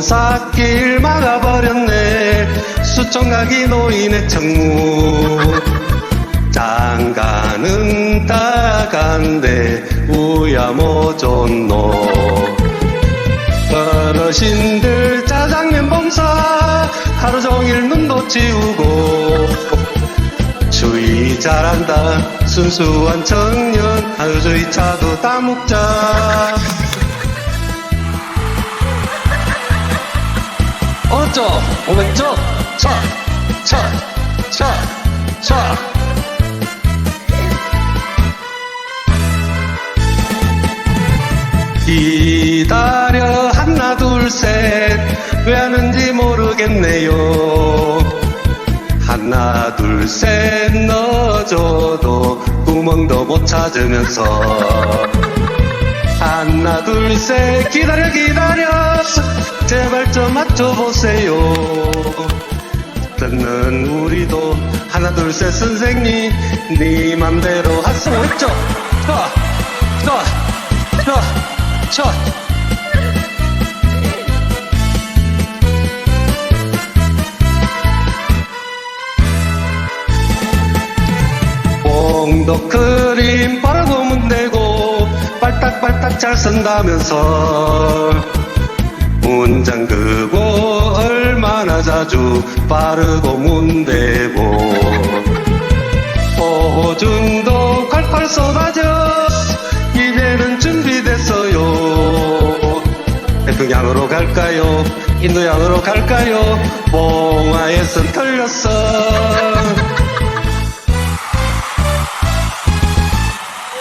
본사길 막아버렸네. 수청각이 노인의 청무 장가는 따간데 우야 모존노. 어르신들 짜장면 봉사 하루 종일 눈도 치우고. 주의 잘한다 순수한 청년 하루 주의 차도 다 먹자 오른쪽 오른쪽. 차차차차. 기다려 하나 둘 셋. 왜 하는지 모르겠네요. 하나 둘 셋. 넣어줘도 구멍도 못 찾으면서 하나 둘 셋 기다려 기다려 제발 좀 맞춰보세요 듣는 우리도 하나 둘 셋 선생님 네 맘대로 자, 자, 자. 뽕도 크림 바르고 문대고 빨딱빨딱 잘 쓴다면서 문장 그고 얼마나 자주 빠르고 문대고 보증도 콸콸 쏟아져 이제는 준비됐어요. 태평양으로 갈까요? 인도양으로 갈까요? 봉화에선 털렸어